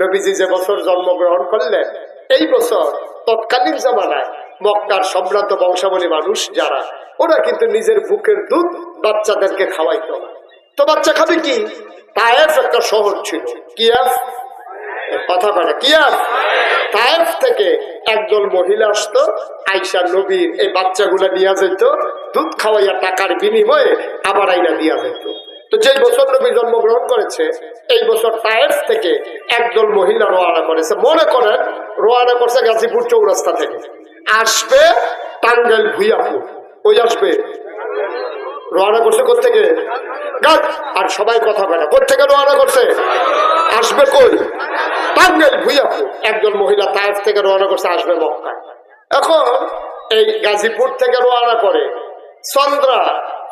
নবীজি যে বছর জন্মগ্রহণ করলেন, এই বছর তৎকালীন জামানায় মক্কার সম্ভ্রান্ত বংশাবলী মানুষ যারা, ওরা কিন্তু নিজের বুকের দুধ বাচ্চাদেরকে খাওয়াইতো। তো বাচ্চা খাবে কি? তায়েফ একটা শহর ছিল। কিয়াফ কথা বলে কিয়াফ তায়েফ থেকে একদল মহিলা আসতো আইসা নবীর এই বাচ্চাগুলা নিয়ে যেত দুধ খাওয়াইয়া টাকার বিনিময়ে আবার আইনা দিয়া যেত তো যেই বছর নবী জন্মগ্রহণ করেছে, এই বছর তায়েফ থেকে একদল মহিলা রোয়ানা করেছে। মনে করেন, রোয়ানা করছে গাজীপুর চৌরাস্তা থেকে। আসবে টাঙ্গেল ভুইয়াপুর। ওই আসবে। রোয়ানা করছে কোথেকে গাছ আর সবাই কথা বলে কোথেকে রোয়ানা করছে? আসবে কই? টাঙ্গেল ভুইয়াপুর। একজন মহিলা তায়েফ থেকে রোয়ানা করছে, আসবে মক্কায়। এখন এই গাজীপুর থেকে রোয়ানা করে চন্দ্রা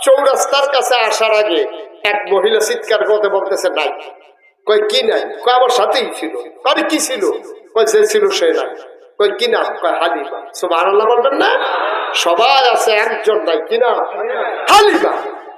চৌরাস্তার কাছে আসার আগে এক মহিলা চিৎকার করতে বলতেছে, নাই। কই কি নাই? কই আমার সাথেই ছিল। আরে, কি ছিল? কই যে ছিল সে নাই। কি না কই হালিমা। বলবেন না? সবাই আছে, একজন নাই হালিমা।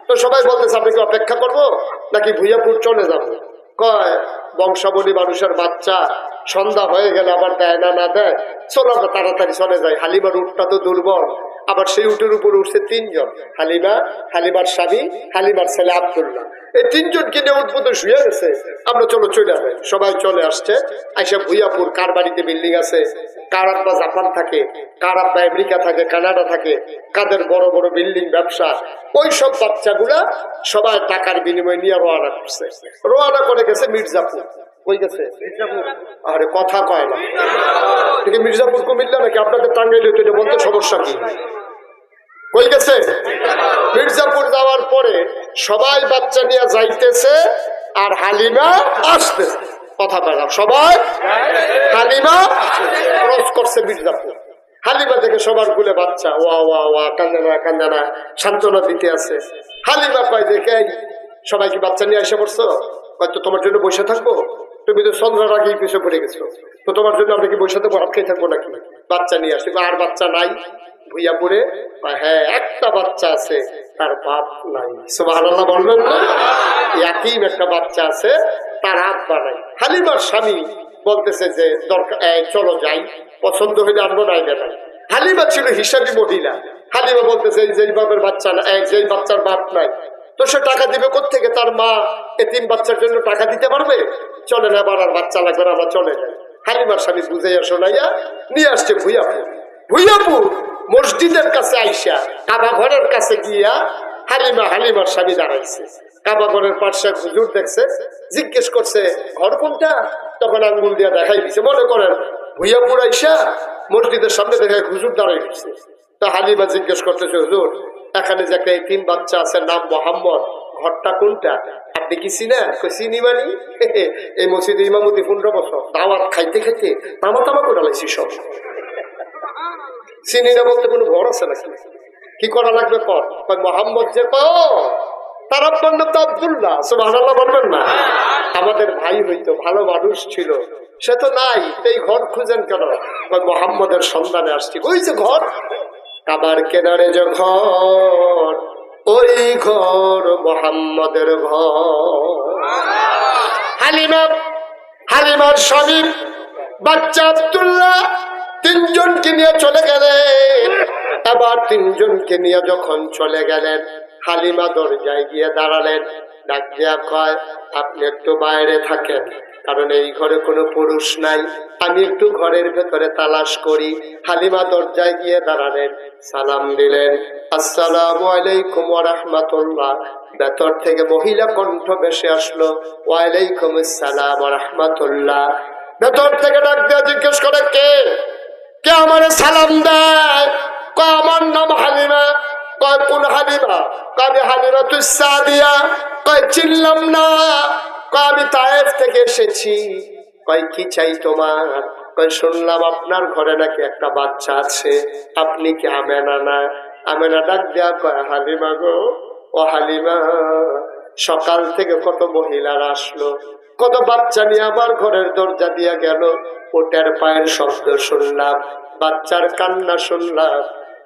তো সবাই বলতেছে আপনি কি অপেক্ষা করব নাকি ভুইয়াপুর চলে যাব? কয়, বংশাবলী মানুষের বাচ্চা, সন্ধ্যা হয়ে গেলে আবার দেয় না না দেয়। চলো তাড়াতাড়ি চলে যায় হালিমার উঠটা তো দুর্বল। আবার সেই উটের উপর উঠছে তিনজন, হালিমা, হালিমার স্বামী, হালিমার ছেলে আবদুল্লাহ। এই তিনজন কিনে উদ্ভূত শুয়ে গেছে। আমরা চলো চলে যাবে সবাই চলে আসছে। আইসা ভুইয়াপুর, কার বাড়িতে বিল্ডিং আছে? কার আব্বা জাপান থাকে? কার আব্বা আমেরিকা থাকে? কানাডা থাকে? কাদের বড় বড় বিল্ডিং ব্যবসা? ওই সব বাচ্চাগুলা সবাই টাকার বিনিময়ে নিয়ে রওনা করছে। রওনা করে গেছে মির্জাপুর। কই গেছে? আরে কথা কয় না। মির্জাপুর কুমিল্লা নাকি? আপনাদের টাঙ্গাইলে বলতে সমস্যা কি? কই গেছে? মির্জাপুর যাওয়ার পরে সবাই বাচ্চা নিয়ে যাইতেছে আর হালিমা আসতেছে কথা সবাই হালিমা ক্রস করছে মির্জাপুর। হালিমা থেকে সবার গুলে বাচ্চা, ওয়া ওয়া ওয়া কান্দানা কান্দানা সান্ত্বনা দিতে আছে। হালিমা কয়, দেখে সবাই কি বাচ্চা নিয়ে এসে পড়ছো? হয়তো তোমার জন্য বসে থাকব। তুমি তো সন্ধ্যার আগেই পিছু পড়ে গেছো। তো তোমার জন্য আমরা কি বসে থাকব খেয়ে থাকব নাকি? বাচ্চা নিয়ে আসি আর বাচ্চা নাই ভুইয়া পড়ে হ্যাঁ একটা বাচ্চা আছে, তার বাপ নাই। সুবাহ বলবেন না? একই একটা বাচ্চা আছে, তার আব্বা নাই হালিমার স্বামী বলতেছে যে, দরকার চলো যাই, পছন্দ হইলে আনব, নাই না হালিমা ছিল হিসাবি মহিলা। হালিমা বলতেছে যেই বাপের বাচ্চা না যেই বাচ্চার বাপ নাই, তো সে টাকা দিবে কোথেকে তার মা এতিম বাচ্চার জন্য টাকা দিতে পারবে? চলে না আর বাচ্চা লাগবে না আমরা চলে যাই হালিমার স্বামী বুঝাইয়া শোনাইয়া নিয়ে আসছে ভুইয়াপুর ভুইয়াপুর মসজিদের কাছে আইসা, কাবা ঘরের কাছে গিয়া হালিমা হালিমার স্বামী দাঁড়াইছে। কাবা ঘরের পাশে হুজুর দেখছে, জিজ্ঞেস করছে, ঘর কোনটা? তখন আঙ্গুল দিয়া দেখাই দিছে, মনে করেন ভুইয়াপুর আইসা মসজিদের সামনে দেখায় হুজুর দাঁড়াই দিচ্ছে তা হালিমা জিজ্ঞেস করতেছে, হুজুর, এখানে যে একটা তিন বাচ্চা আছে, নাম মোহাম্মদ, ঘরটা কোনটা? আপনি কি কই চিনি মানি এই মসজিদে ইমামতি পনেরো বছর খাইতে খাইতে তামা তামা করে সব। চিনি না বলতে কোনো ঘর আছে নাকি? কি করা লাগবে মোহাম্মদ যে তার আপনার নাম তো বলবেন না? আমাদের ভাই হইতো, ভালো মানুষ ছিল, সে তো নাই, এই ঘর খুঁজেন কেন? মোহাম্মদের সন্ধানে আসছি। ওই যে ঘর, কাবার কেনারে যে ঘর ওই ঘর মোহাম্মদের ঘর। হালিমা, হালিমার স্বামী বাচ্চা আব্দুল্লাহ তিনজনকে নিয়ে চলে গেলেন। আবার তিনজনকে নিয়ে যখন চলে গেলেন, হালিমা দরজায় গিয়ে দাঁড়ালেন। ডাক দিয়া কয়, আপনি একটু বাইরে থাকেন। কারণ এই ঘরে কোনো পুরুষ নাই। আমি একটু ঘরের ভেতরে তালাশ করি। হালিমা দরজায় গিয়ে দাঁড়ালেন। সালাম দিলেন। আসসালামু আলাইকুম রাহমাতুল্লাহ। ভেতর থেকে মহিলা কণ্ঠ ভেসে আসলো। ওয়ালাইকুম আসসালাম রাহমাতুল্লাহ। ভেতর থেকে ডাক দিয়ে জিজ্ঞেস করে, কে? কে আমার সালাম দেয়? আমার নাম হালিমা। কয়, কোন হালিমা? কয় হালিমা তুই সাদিয়া। কয়, চিনলাম না। আমি তায়েফ থেকে এসেছি। কয়, কি চাই তোমার? কয়, শুনলাম আপনার ঘরে নাকি একটা বাচ্চা আছে। আপনি কি আমেনা না? আমেনা ডাক দেয়া কয়, হালিমা গো, ও হালিমা, সকাল থেকে কত মহিলারা আসলো। কত বাচ্চা নিয়ে আমার ঘরের দরজা দিয়া গেল। ওটার পায়ের শব্দ শুনলাম, বাচ্চার কান্না শুনলাম।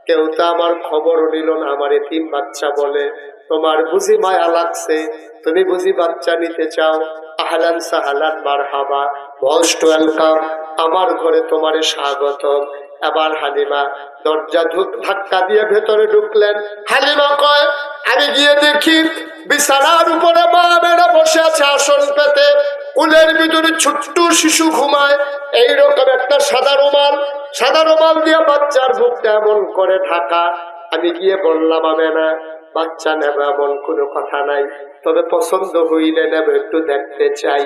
কেউ তো আমার খবরও নিল না, আমার তিন বাচ্চা বলে। তোমার বুঝি মায়া লাগছে তুমি বুঝি বাচ্চা নিতে চাও? আহলান সাহালান, মারহাবা। মোস্ট ওয়েলকাম আমার ঘরে তোমারে স্বাগতম। এবার হালিমা, দরজা ঢুক ধাক্কা দিয়ে ভেতরে ঢুকলেন। হালিমা কয় আমি গিয়ে দেখি, বিছানার উপরে মা মেয়েরা বসে আছে আসন পেতে। কুলের ভিতরে ছোট্ট শিশু ঘুমায়। এইরকম একটা সাদা রুমাল। সাদা রুমাল দিয়ে বাচ্চার বুকটা এমন করে ঢাকা। আমি গিয়ে বললাম আমি না বাচ্চা নেবে এমন কোনো কথা নাই। তবে পছন্দ হইলে নেবে, একটু দেখতে চাই।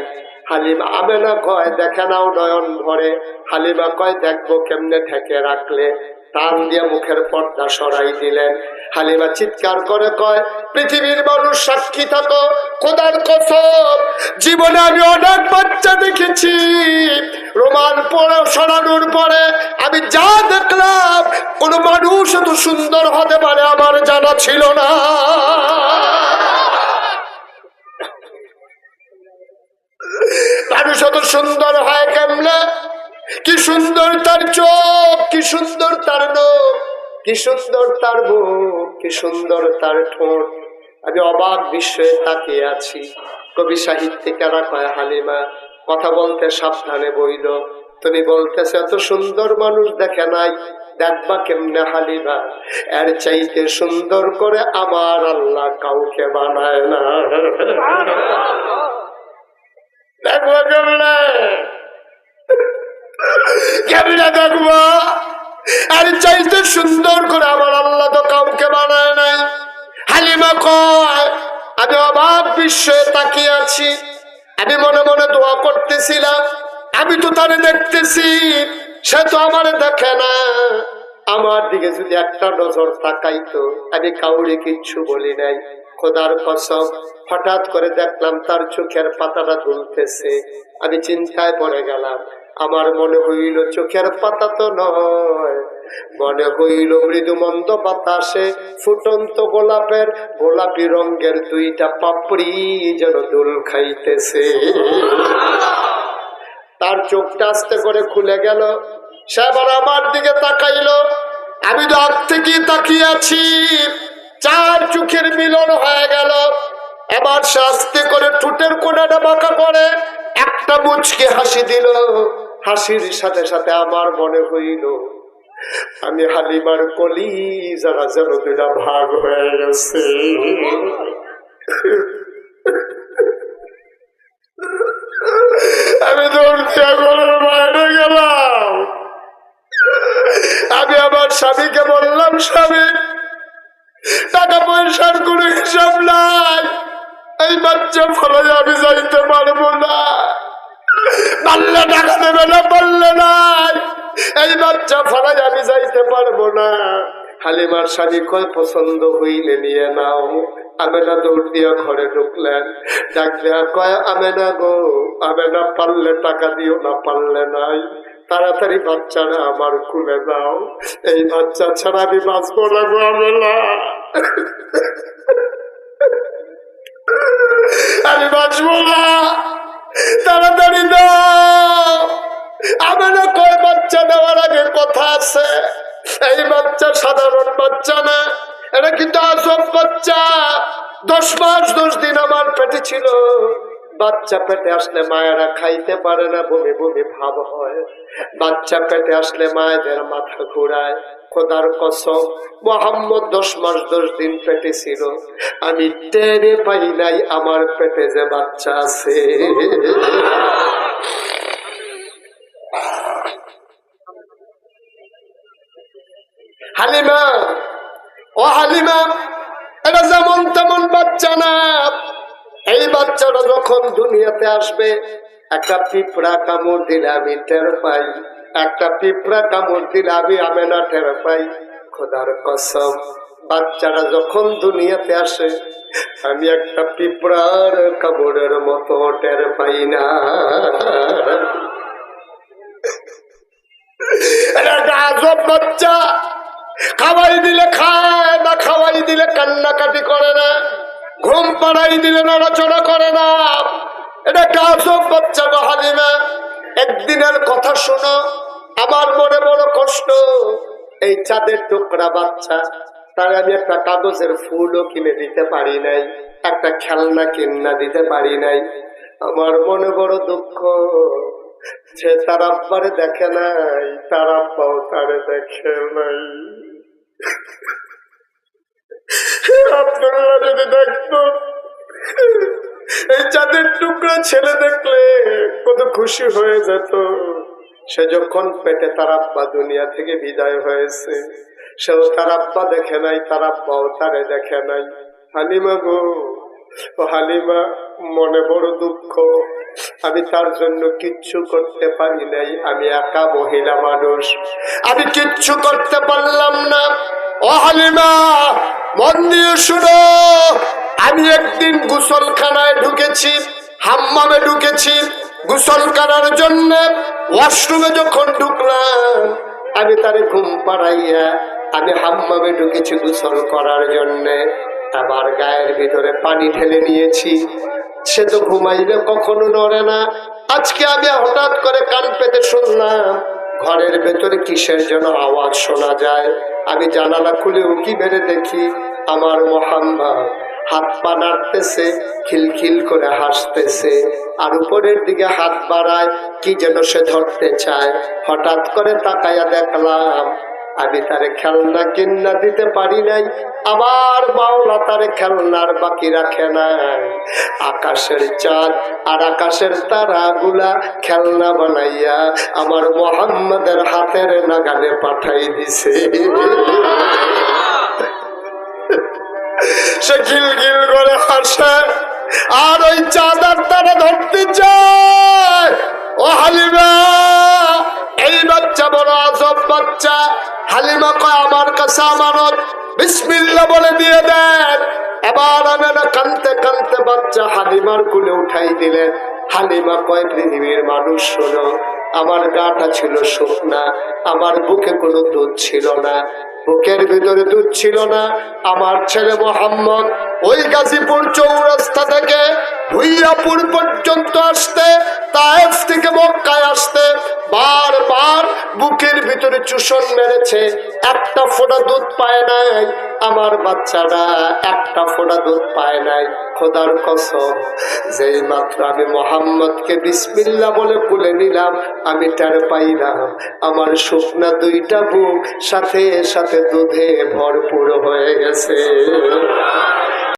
হালিমা আমেনা কয়, দেখে নাও নয়ন ভরে। হালিমা কয়, দেখব কেমনে ঠেকে রাখলে। টান দিয়ে মুখের পর্দা সরাই দিলেন। হালিমা চিৎকার করে কয়, পৃথিবীর মানুষ সাক্ষী থাকো, খোদার কসম। জীবনে আমি অনেক বাচ্চা দেখেছি। রোমান পরে সরানোর পরে আমি যা দেখলাম, কোন মানুষ এত সুন্দর হতে পারে আমার জানা ছিল না। এত সুন্দর হয় কেমনে? কি সুন্দর তার চোখ, কি সুন্দর তার নখ, কি সুন্দর তার মুখ কি সুন্দর তার ঠোঁট। আমি অবাক বিস্ময়ে তাকিয়ে আছি। কবি সাহিত্যিকেরা কয়, হালিমা, কথা বলতে সাবধানে বইল তুমি বলতেছে, এত সুন্দর মানুষ দেখে নাই। দেখবা কেমনে, হালিমা? এর চাইতে সুন্দর করে আমার আল্লাহ কাউকে বানায় না। দেখব কেমনে? কেমনে দেখব? আর চাইতে সুন্দর করে আমার আল্লাহ তো কাউকে বানায় নাই। হালিমা কয়, আমি অবাক বিস্ময়ে তাকিয়ে আছি। আমি মনে মনে দোয়া করতেছিলাম। আমি তো তারে দেখতেছি, সে তো আমার দেখে না। আমার দিকে যদি একটা নজর তাকাইতো, আমি কাউরে কিচ্ছু বলি নাই। খোদার কসম, হঠাৎ করে দেখলাম তার চোখের পাতাটা দুলতেছে। আমি চিন্তায় পড়ে গেলাম, আমার মনে হইল চোখের পাতা তো নয়। মনে হইল মৃদু মন্দ বাতাসে ফুটন্ত গোলাপের, গোলাপি রঙের দুইটা পাপড়ি যেন দোল খাইতেছে। তার চোখটা আস্তে করে খুলে গেল। সে আমার দিকে তাকাইলো। আমি তো আগ থেকে তাকিয়ে আছি। চার চোখের মিলন হয়ে গেল। এবার সে আস্তে করে ঠুটের কোনাটা বাঁকা করে, একটা মুচকে হাসি দিল। হাসির সাথে সাথে আমার মনে হইল, আমি হালিমার কলি যারা যেন দুটা ভাগ হয়ে গেছে। আমি বাইরে গেলাম। আমি আমার স্বামীকে বললাম, স্বামী টাকা পয়সার কোনো হিসাব নাই। এই বাচ্চা ফলে আমি যাইতে পারব না। পারলে টাকা দেবে না পারলে নাই। এই বাচ্চা ফলে আমি যাইতে পারব না। হালিমার স্বামী কয়, পছন্দ হইলে নিয়ে নাও। আমেনা দৌড় দিয়া ঘরে ঢুকলেন। ডাক দেয়া কয়, আমেনা গো, আমেনা পারলে টাকা দিও না, পারলে নাই। তাড়াতাড়ি বাচ্চারা আমার খুলে দাও এই বাচ্চা ছাড়া আমি বাঁচবো না আমি বাঁচবো না। তাড়াতাড়ি দাও। কয় বাচ্চা দেওয়ার আগে কথা আছে। এই বাচ্চা সাধারণ বাচ্চা না। এটা কিন্তু আসব বাচ্চা। দশ মাস দশ দিন আমার পেটে ছিল। বাচ্চা পেটে আসলে মায়েরা খাইতে পারে না, বমি বমি ভাব হয়। বাচ্চা পেটে আসলে মায়েদের মাথা ঘুরায়। খোদার কসম, মোহাম্মদ দশ মাস দশ দিন পেটে ছিল। আমি টেনে পাই নাই আমার পেটে যে বাচ্চা আছে। হালিমা, ও হালিমা, এটা যেমন তেমন বাচ্চা না। এই বাচ্চাটা যখন দুনিয়াতে আসবে, একটা পিঁপড়া কামড় দিলে আমি টের পাই। একটা পিঁপড়া কামড় দিলে আমি আমেনা টের পাই। খোদার কসম বাচ্চারা যখন দুনিয়াতে আসে, আমি একটা পিঁপড়ার কামড়ের মতো টের পাই না। বাচ্চা। খাওয়াই দিলে খায়, না খাওয়াই দিলে কান্নাকাটি করে না। ঘুম পাড়াই দিলে নড়াচড়া করে না। এটা কাজব বাচ্চা বাহালিমা একদিনের কথা শোনো, আমার মনে বড় কষ্ট। এই চাঁদের টুকরা বাচ্চা, তার আমি একটা কাগজের ফুলও কিনে দিতে পারি নাই, একটা খেলনা কিনা দিতে পারি নাই। আমার মনে বড় দুঃখ সে তার আব্বারে দেখে নাই, তার আব্বাও তারে দেখে নাই। আব্দুল্লাহ যদি দেখতো এই চাঁদের টুকরো ছেলে দেখলে কত খুশি হয়ে যেত। সে যখন পেটে তার আব্বা দুনিয়া থেকে বিদায় হয়েছে, সেও তার আব্বা দেখে নাই, তার আব্বাও তারে দেখে নাই। হালিমা গো, ও হালিমা, মনে বড় দুঃখ। আমি তার জন্য কিচ্ছু করতে পারি নাই, আমি একা মহিলা মানুষ। আমি কিচ্ছু করতে পারলাম না। আমি একদিন গুসলখানায় ঢুকেছি, হাম্মামে ঢুকেছি। গুসল করার জন্য ওয়াশরুমে যখন ঢুকলাম, আমি তারে ঘুম পাড়াইয়া আমি হাম্মামে ঢুকেছি গুসল করার জন্যে। আমার গায়ের ভিতরে পানি ঢেলে নিয়েছি। সে তো ঘুমাইলে কখনো নড়ে না। আজকে আমি হঠাৎ করে কান পেতে শুনলাম, ঘরের ভেতরে কিসের জন্য আওয়াজ শোনা যায়। আমি জানালা খুলে উঁকি বেড়ে দেখি আমার মোহাম্মদ হাত পা নাড়তেছে, খিলখিল করে হাসতেছে। আর উপরের দিকে হাত বাড়ায়, কি যেন সে ধরতে চায়। হঠাৎ করে তাকাইয়া দেখলাম আমি তারে খেলনা কিন্না দিতে পারি নাই। আবার বাউলা তারে খেলনার বাকি রাখে নাই আকাশের চাঁদ আর আকাশের তারাগুলা খেলনা বানাইয়া আমার মোহাম্মদের হাতের নাগালে পাঠাই দিছে। সে গিল গিল করে হাসে, আর ওই চাঁদার তারা ধরতে চায়। ও হালিমা, এই বাচ্চা বড় আজব বাচ্চা। হালিমা কয়, আমার কাছে আমানত। বিসমিল্লা বলে দিয়ে দেন। এবার আমেনা কানতে কানতে বাচ্চা হালিমার কুলে উঠাই দিলেন। হালিমা কয়, পৃথিবীর মানুষ, শোনো, আমার গাটা ছিল শুকনা, আমার বুকে কোনো দুধ ছিল না, বুকের ভিতরে দুধ ছিল না। আমার ছেলে মোহাম্মদ ওই গাজীপুর চৌরাস্তা থেকে ভুইয়াপুর পর্যন্ত আসতে, তায়েফ থেকে মক্কায় আসতে বুকের ভিতরে চুষণ মেরেছে, একটা ফোঁটা দুধ পায় নাই। আমার বাচ্চারা একটা ফোঁটা দুধ পায় নাই। খোদার কসম, যেই মাত্র আমি মোহাম্মদকে বিসমিল্লা বলে খুলে নিলাম, আমি টের পাইলাম আমার শুকনা দুইটা বুক সাথে সাথে দুধে ভরপুর হয়ে গেছে।